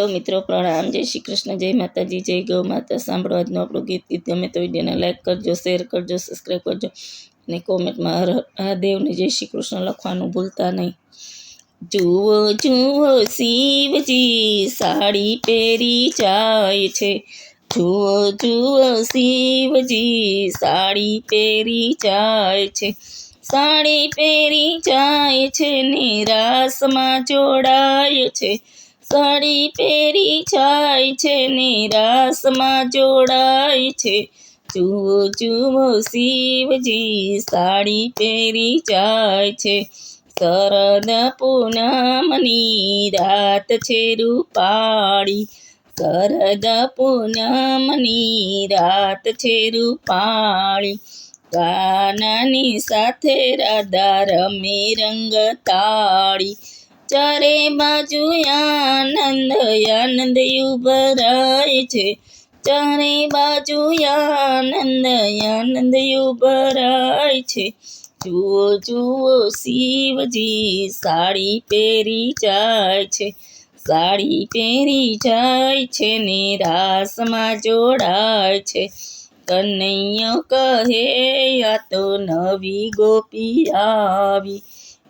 Hello મિત્રો, પ્રણામ. જય શ્રી કૃષ્ણ, જય માતાજી, જય ગૌ માતા. સાંભળો આજનું આપણું ગીત. ગીત ગમે તો વિડીયોને લાઈક કરજો શેર કરજો સબસ્ક્રાઈબ કરજો અને કોમેન્ટમાં હર મહાદેવને જય શ્રી કૃષ્ણ લખવાનું ભૂલતા નહીં. જુઓ જુઓ, શિવજી, સાડી પહેરી જાય છે. જુઓ જુઓ, શિવજી, સાડી પહેરી જાય છે. સાડી પહેરી જાય છે નિરાશમાં જોડાય છે. સાડી પહેરી જાય છે ને જોડાય છે. જુઓ જુઓ, શિવજી, સાડી પહેરી જાય છે. શરદ પૂનમની રાત છે રૂપાળી. શરદ પૂનમની રાત છે રૂપાળી. કાનાની સાથે રાધા રમે રંગ તાળી. ચારે બાજુ આનંદ આનંદ ઉભરાય છે. ચારે બાજુ આનંદ આનંદ ઉભરાય છે. જુઓ જુઓ, શિવજી સાડી પહેરી જાય છે. સાડી પહેરી જાય છે ને રાસમાં જોડાય છે. કનૈયો કહે, આ તો નવી ગોપી આવી.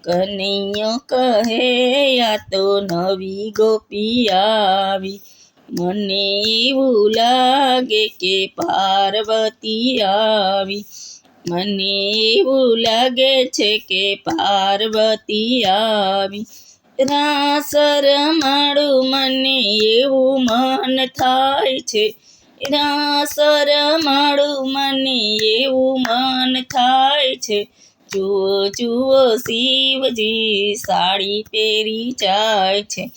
કનૈયો કહે, આ તો નવી ગોપી આવી. મને એવું લાગે કે પાર્વતી આવી. મને એવું લાગે છે કે પાર્વતી આવી. રાસર માળું મને એવું મન થાય છે. રાસર માળું મને એવું મન થાય છે. જુઓ જુઓ, શિવજી, સાડી પહેરી જાય છે.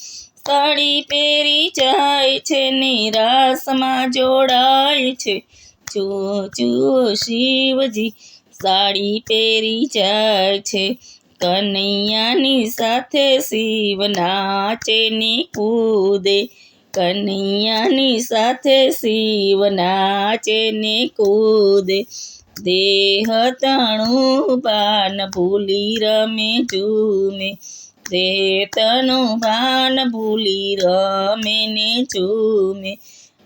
સાડી પહેરી જાય છે ને રાસમાં જોડાય છે. જુઓ જુઓ, શિવજી, સાડી પહેરી જાય છે. કનૈયાની સાથે શિવ નાચે ને કૂદે. કનૈયાની સાથે શિવ નાચે ને કૂદે. દેહ તણું પાન ભૂલી રમે ચૂમે. તણું પાન ભૂલી રમે ને ચૂમે.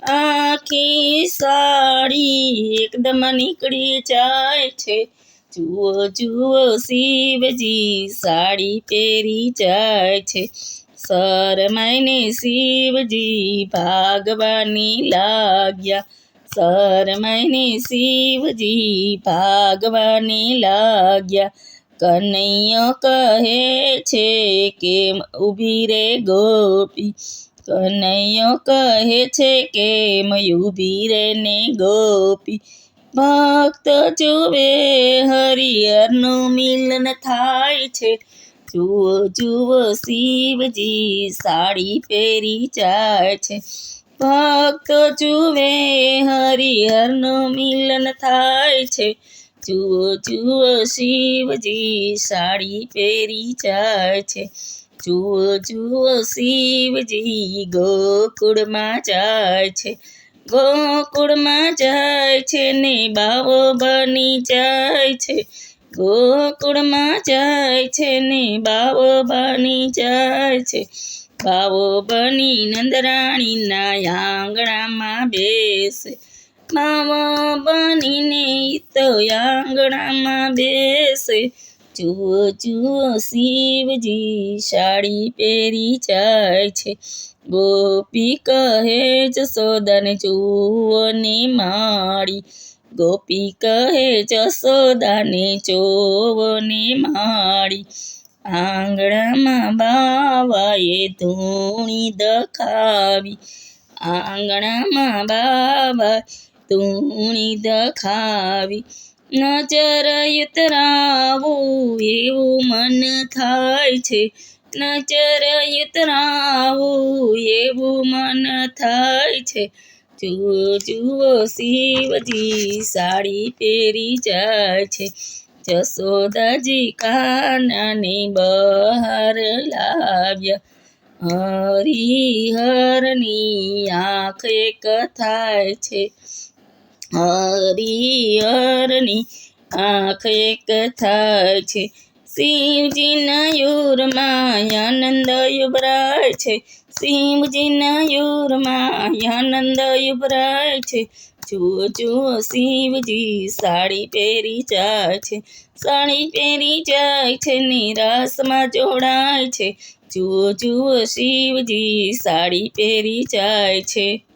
આખી સાડી એકદમ નીકળી જાય છે. જુઓ જુઓ, શિવજી, સાડી પહેરી જાય છે. શરમાઈને શિવજી ભાગવાની લાગ્યા. શરમાઈને શિવજી ભાગવાની લાગ્યા. કનૈયો કહે છે કે ઊભી રે ગોપી? કનૈયો કહે છે કે ઊભી રે ને ગોપી? ભક્ત જુએ હરિયરનું મિલન થાય છે. જુઓ જુઓ, શિવજી સાડી પહેરી જાય છે. ભક્ત જુએ હરિહરનું મિલન થાય છે. જુઓ જુઓ, શિવજી સાડી પહેરી જાય છે. જુઓ જુઓ, શિવજી ગોકુળમાં જાય છે. ગોકુળમાં જાય છે ને બાવો બની જાય છે. ગોકુળમાં જાય છે ને બાવો બની જાય છે. બાવો બની નંદરાણીના આંગણામાં બેસે. બાવો બનીને તો આંગણામાં બેસે. જુઓ જુઓ, શિવજી સાડી પહેરી જાય છે. ગોપી કહે જશોદાને જુઓ ને માળી. ગોપી કહે જશોદાને જોવો ને માળી. આંગણામાં બાવાએ ધૂણી દખાવી. આંગણામાં બાબા ધૂણી દખાવી. નજર ઉતરાવું એવું મન થાય છે. નજર ઉતરાવું એવું મન થાય છે. જુઓ જુઓ, શિવજી, સાડી પહેરી જાય છે. જશોદાજી કાનાને બહાર લાવ્યા. હરિહરની આંખ એક થાય છે. હરિહરની આંખ એક થાય છે. શિવજીના યુરમાં આનંદ ઉભરાય છે. શિવજીના યુરમાં આનંદ ઉભરાય છે. જુઓ જુઓ, શિવજી, સાડી પહેરી જાય છે. સાડી પહેરી જાય છે, નિરાશમાં જોડાય છે. જુઓ જુઓ, શિવજી, સાડી પહેરી જાય છે.